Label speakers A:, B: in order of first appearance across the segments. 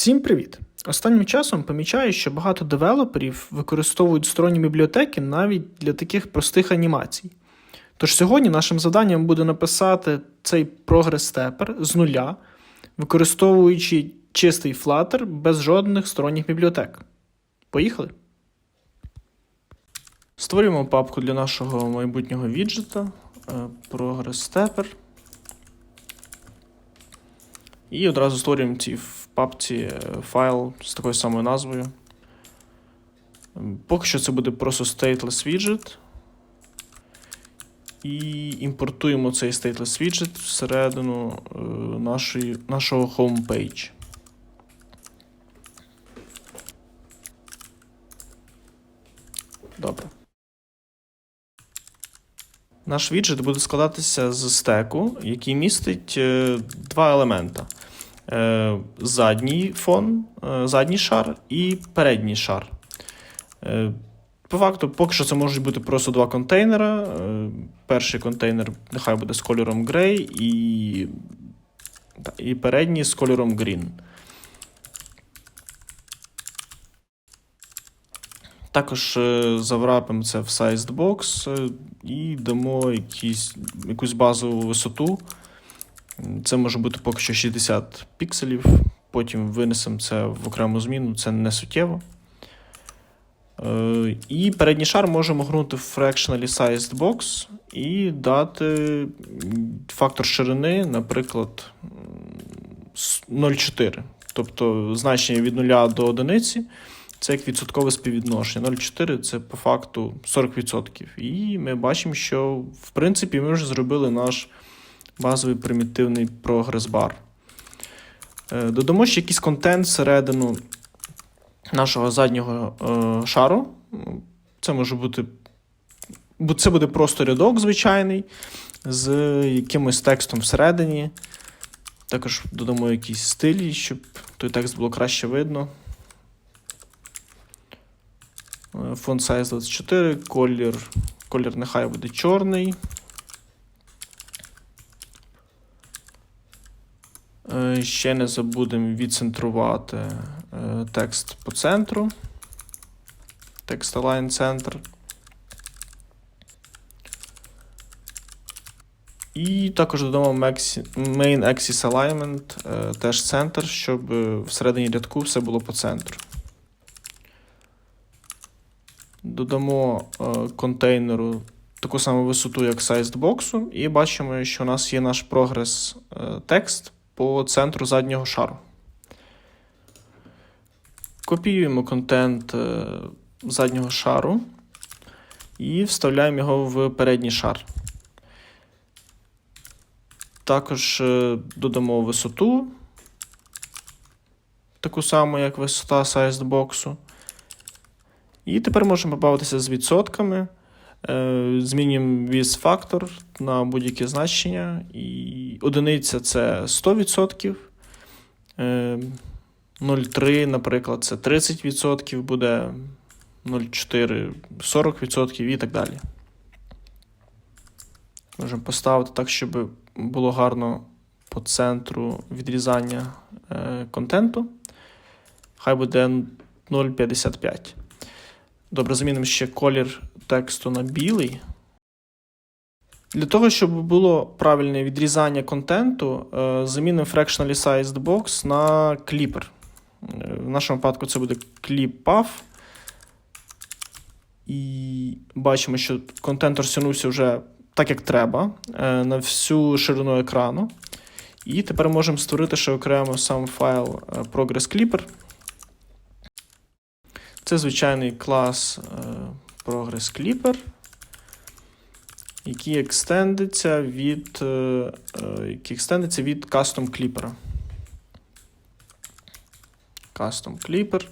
A: Всім привіт! Останнім часом помічаю, що багато девелоперів використовують сторонні бібліотеки навіть для таких простих анімацій. Тож сьогодні нашим завданням буде написати цей прогрес-степер з нуля, використовуючи чистий Flutter без жодних сторонніх бібліотек. Поїхали! Створюємо папку для нашого майбутнього віджета прогрес-степер. І одразу створюємо ці папці е, файл з такою самою назвою. Поки що це буде просто stateless widget. І імпортуємо цей stateless widget всередину е, нашої, нашого homepage. Добре. Наш віджит буде складатися з стеку, який містить е, два елемента: задній фон, е, задній шар і передній шар. Е, По факту, поки що це можуть бути просто два контейнера. Е, Перший контейнер нехай буде з кольором Grey і, і передній з кольором Green. Також е, заврапимо це в sized box е, і дамо якісь, якусь базову висоту. Це може бути поки що 60 пікселів, потім винесемо це в окрему зміну, це не суттєво. Е, І передній шар можемо гнути в fractionally sized box і дати фактор ширини, наприклад, 0,4. Тобто значення від 0 до 1 це як відсоткове співвідношення. 0,4 це по факту 40%. І ми бачимо, що в принципі ми вже зробили наш базовий примітивний прогрес-бар. Е, Додамо ще якийсь контент всередину нашого заднього е, шару. Це може бути. Це буде просто рядок звичайний з якимось текстом всередині. Також додамо якісь стилі, щоб той текст було краще видно. Е, Font size 24, колір, колір нехай буде чорний. Ще не забудемо відцентрувати е, текст по центру. Text Align Center. І також додамо Main Axis Alignment, е, теж центр, щоб е, всередині рядку все було по центру. Додамо е, контейнеру таку саму висоту, як sized боксу, і бачимо, що у нас є наш прогрес е, текст по центру заднього шару. Копіюємо контент е, заднього шару і вставляємо його в передній шар. Також е, додамо висоту, таку саму, як висота sized боксу. І тепер можемо побавитися з відсотками. Е, Змінюємо віз фактор на будь-яке значення. І одиниця це 100%. Е, 0,3, наприклад, це 30% буде, 0,4 40% і так далі. Можемо поставити так, щоб було гарно по центру відрізання е, контенту. Хай буде 0,55. Добре, замінимо ще колір тексту на білий. Для того, щоб було правильне відрізання контенту, е, замінимо fractionally sized box на clipper. Е, В нашому випадку це буде clip path. І бачимо, що контент розтягнувся вже так, як треба, е, на всю ширину екрану. І тепер можемо створити ще окремо сам файл Progress Clipper. Це звичайний клас Progress Clipper, який екстендиться від, е, е, який екстендиться від Custom Clipper. Custom Clipper.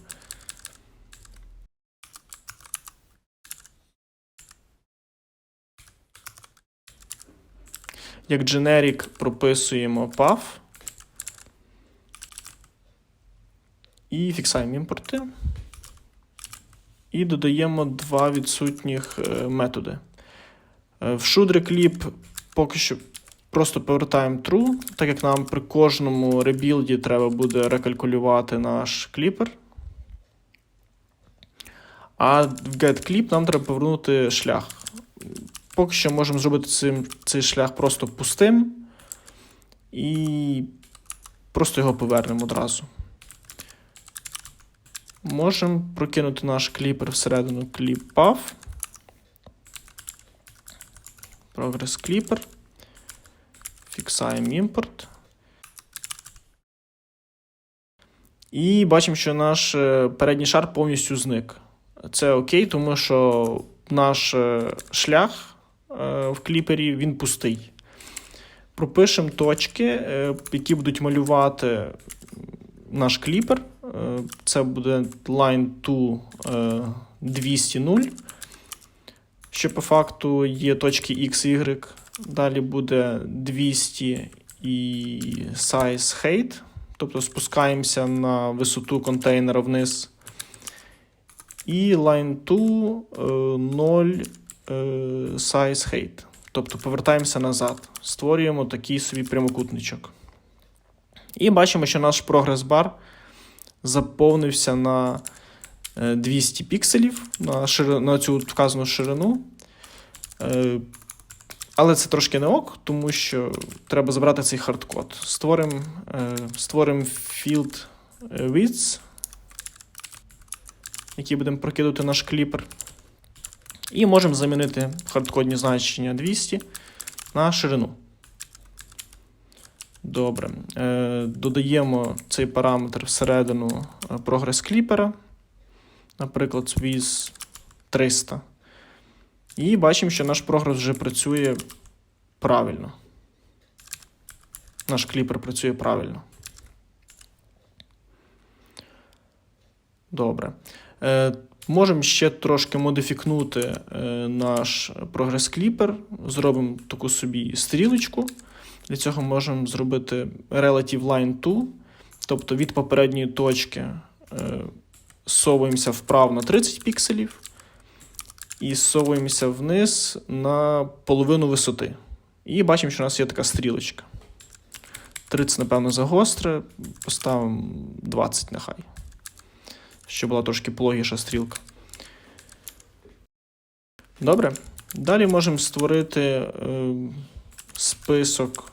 A: Як generic прописуємо path. І фіксаємо імпорти. І додаємо два відсутніх е, методи. Е, В ShouldReclip поки що Просто повертаємо true, так як нам при кожному ребілді треба буде рекалькулювати наш кліпер. А в getClip нам треба повернути шлях. Поки що можемо зробити цим, цей шлях просто пустим. І просто його повернемо одразу. Можемо прокинути наш кліпер всередину кліп path. Progress Clipper. Фіксаємо імпорт. І бачимо, що наш е, передній шар повністю зник. Це окей, тому що наш е, шлях е, в кліпері він пустий. Пропишемо точки, які будуть малювати наш кліпер. Е, Це буде line to е, 200 0 що по факту є точки X, Y. Далі буде 200 і size height. Тобто спускаємося на висоту контейнера вниз. І line 2 0 е, size height. Тобто повертаємося назад. Створюємо такий собі прямокутничок. І бачимо, що наш прогрес-бар заповнився на е, 200 пікселів на, шир... на цю вказану ширину. Е, Але це трошки не ок, тому що треба забрати цей хардкод. Створимо е, створим field width, який будемо прокидати наш кліпер. І можемо замінити хардкодні значення 200 на ширину. Добре. Е, Додаємо цей параметр всередину прогрес кліпера. Наприклад, with 300. І бачимо, що наш прогрес вже працює правильно. Наш кліпер працює правильно. Добре. Е, Можемо ще трошки модифікнути е, наш прогрес кліпер. Зробимо таку собі стрілочку. Для цього можемо зробити Relative Line to, тобто від попередньої точки е, совуємося вправо на 30 пікселів і зсовуємося вниз на половину висоти. І бачимо, що у нас є така стрілочка. 30, напевно, загостре, поставимо 20 нехай. Щоб була трошки пологіша стрілка. Добре. Далі можемо створити е, список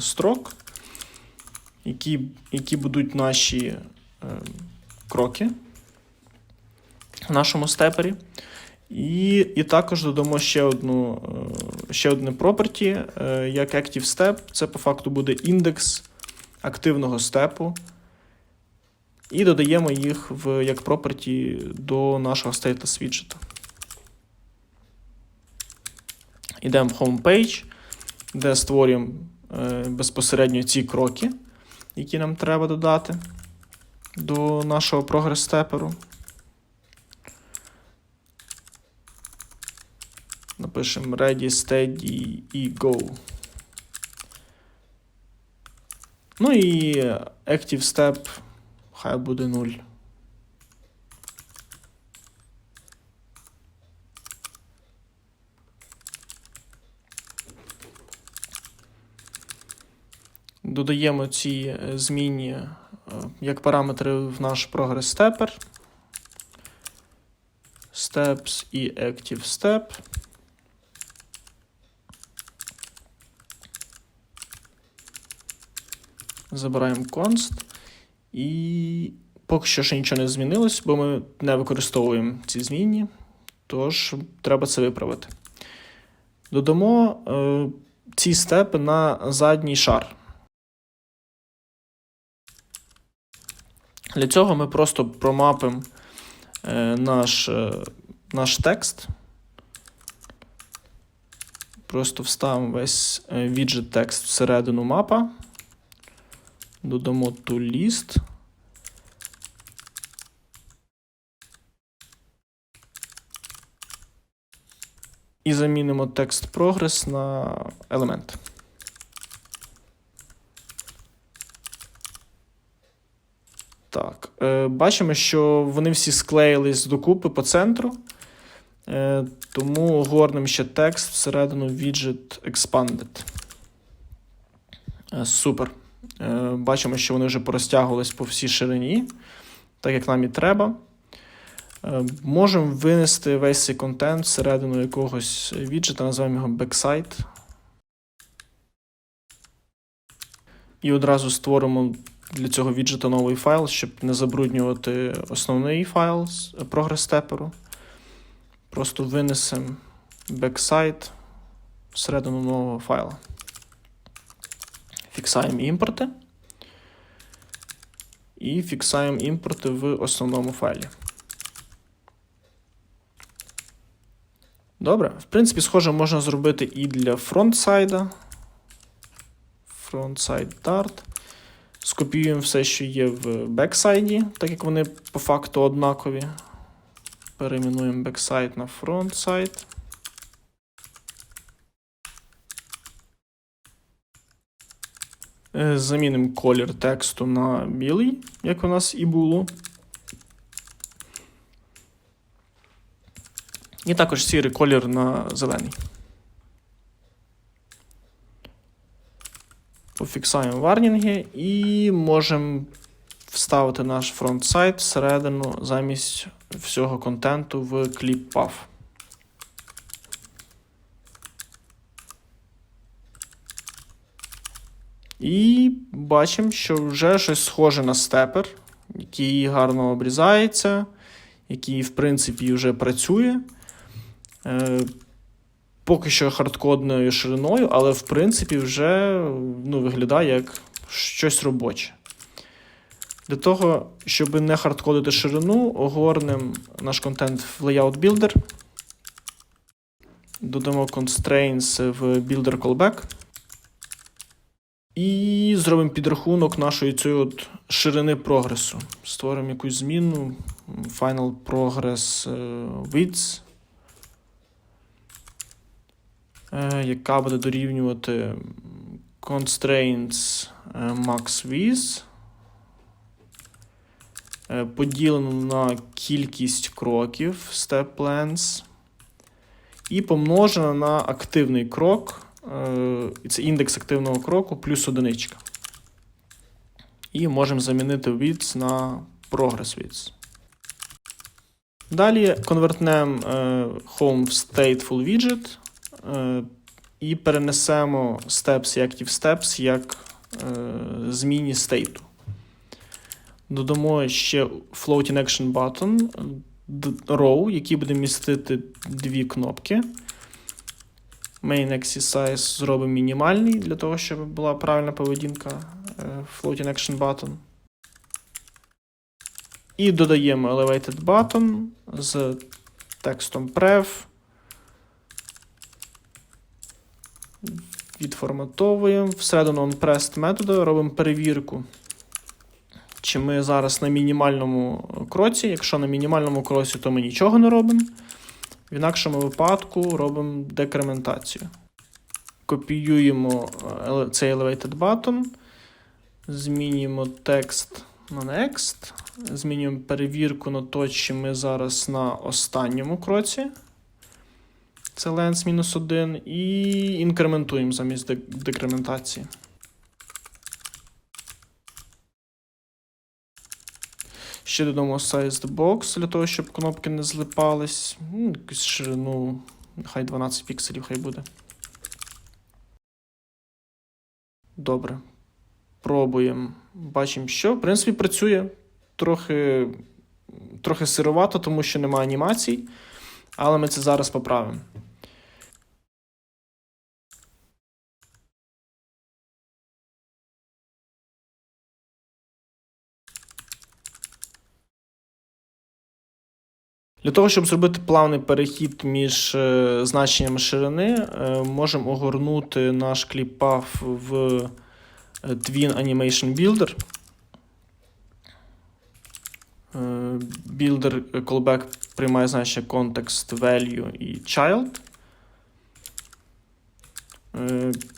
A: строк, які, які будуть наші е, кроки в нашому степері. І і також додамо ще одну, е, ще одне property, е, як Active Step. Це по факту буде індекс активного степу. І додаємо їх в, як property до нашого status widget. Йдемо в Homepage, де створюємо е, безпосередньо ці кроки, які нам треба додати до нашого прогрес-степеру. Напишемо ready, steady і go. Ну і active step хай буде 0. Додаємо ці е, змінні е, як параметри в наш прогрес степер. Steps і Active Step. Забираємо const. І поки що ще нічого не змінилось, бо ми не використовуємо ці змінні. Тож треба це виправити. Додамо е, ці степи на задній шар. Для цього ми просто промапимо е, наш, е, наш текст. Просто вставимо весь е, віджит текст всередину мапа. Додамо toList. І замінимо текст прогрес на елемент. Так, е, бачимо, що вони всі склеїлись докупи по центру. Е, тому горнемо ще текст всередину widget expanded. Е, Супер. Е, Бачимо, що вони вже порозтягувались по всій ширині, так як нам і треба. Е, Можемо винести весь цей контент всередину якогось віджета, називаємо його backside. І одразу створимо для цього віджета новий файл, щоб не забруднювати основний файл з прогрес степеру. Просто винесемо backside всередину нового файла. Фіксаємо імпорти. І фіксаємо імпорти в основному файлі. Добре. В принципі, схоже можна зробити і для фронтсайда. Frontside Dart. Скопіюємо все, що є в бексайді, так як вони по факту однакові. Перейменуємо бексайд на фронтсайд. Е, Замінимо колір тексту на білий, як у нас і було. І також сірий колір на зелений. Пофіксуємо варнінги і можемо вставити наш фронт-сайт всередину замість всього контенту в ClipPath. І бачимо, що вже щось схоже на степер, який гарно обрізається, який, в принципі, вже працює. Поки що хардкодною шириною, але в принципі вже ну, виглядає як щось робоче. Для того, щоб не хардкодити ширину, огорнемо наш контент в Layout Builder. Додамо constraints в Builder Callback. І зробимо підрахунок нашої цієї от ширини прогресу. Створимо якусь зміну. Final Progress е, Width. е, яка буде дорівнювати constraints е, max width, е, поділену на кількість кроків step plans, і помножена на активний крок, е, це індекс активного кроку плюс одиничка. І можемо замінити width на progress width. Далі конвертнемо е, home в stateful widget. І перенесемо steps і active steps як е, зміні стейту. Додамо ще floating action button row, який буде містити дві кнопки. Main axis зробимо мінімальний для того, щоб була правильна поведінка е, floating action button. І додаємо elevated button з текстом prev. Відформатовуємо. Всередину onPressed методу робимо перевірку. Чи ми зараз на мінімальному кроці. Якщо на мінімальному кроці, то ми нічого не робимо. В інакшому випадку робимо декрементацію. Копіюємо е, цей elevated button, змінюємо текст на next, змінюємо перевірку на то, чи ми зараз на останньому кроці. Це lens мінус 1 і інкрементуємо замість декрементації. Ще додамо sized box для того, щоб кнопки не злипались. Ну, ширину, нехай 12 пікселів хай буде. Добре. Пробуємо. Бачимо, що. В принципі, працює трохи трохи сировато, тому що немає анімацій. Але ми це зараз поправимо. Для того, щоб зробити плавний перехід між е, значеннями ширини, е, можемо огорнути наш кліп-паф в е, Twin Animation Builder. Builder callback приймає значення context, value і child.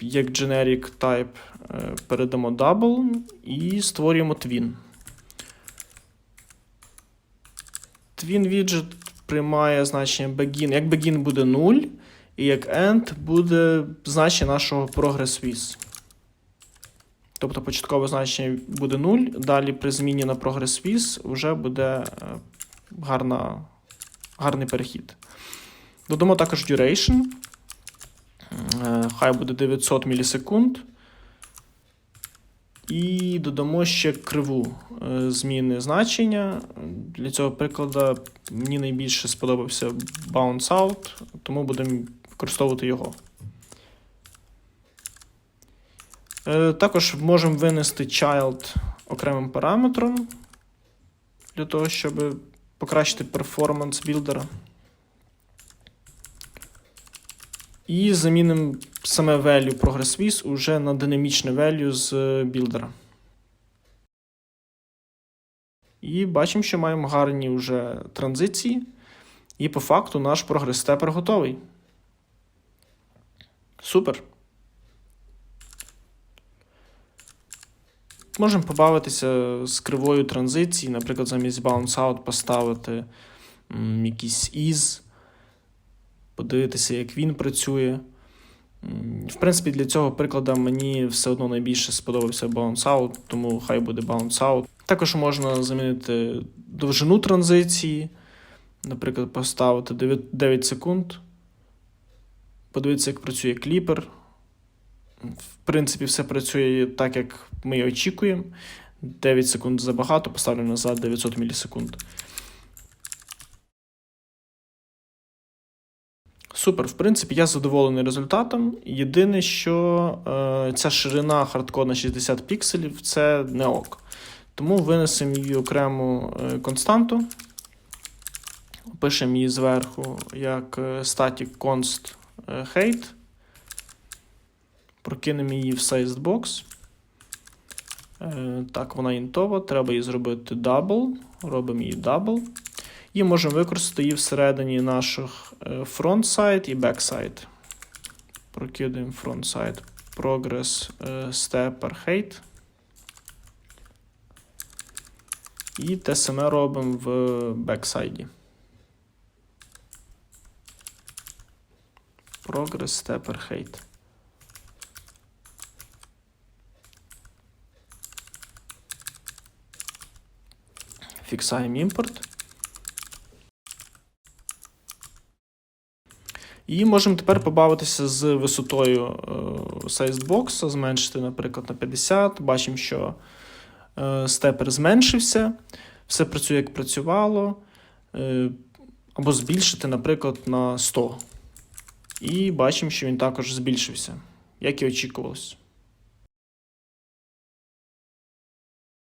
A: Як generic type передамо double і створюємо twin. Twin widget приймає значення begin. Як begin буде 0, і як end буде значення нашого progress with. Тобто початкове значення буде 0, далі при зміні на прогрес віз вже буде е, гарна, гарний перехід. Додамо також duration. Е, Хай буде 900 мілісекунд. І додамо ще криву е, зміни значення. Для цього прикладу мені найбільше сподобався bounce out, тому будемо використовувати його. Е, Також можемо винести child окремим параметром для того, щоб покращити перформанс білдера. І замінимо саме value ProgressWiz уже на динамічне value з е, білдера. І бачимо, що маємо гарні вже транзиції. І по факту наш прогрес степер готовий. Супер. Можемо побавитися з кривою транзиції, наприклад, замість bounce out поставити якийсь is, подивитися, як він працює. В принципі, для цього прикладу мені все одно найбільше сподобався bounce out, тому хай буде bounce out. Також можна замінити довжину транзиції, наприклад, поставити 9, 9 секунд. Подивитися, як працює кліпер. В принципі, все працює так, як ми і очікуємо. 9 секунд забагато, поставлю назад 900 мілісекунд. Супер, в принципі, я задоволений результатом. Єдине, що е, ця ширина хардкодна 60 пікселів це не ок. Тому винесемо її окрему е, константу. Пишемо її зверху як е, static const е, height. Прокинемо її в sizedbox. Так, вона інтова. Треба її зробити double. Робимо її double. І можемо використати її всередині наших е, frontside і backside. Прокидаємо frontside progress е, stepper height. І те саме робимо в бексайді. Progress stepper height. Фіксаємо імпорт. І можемо тепер побавитися з висотою е, зменшити, наприклад, на 50. Бачимо, що е, степер зменшився, все працює, як працювало. Е, або збільшити, наприклад, на 100. І бачимо, що він також збільшився, як і очікувалось.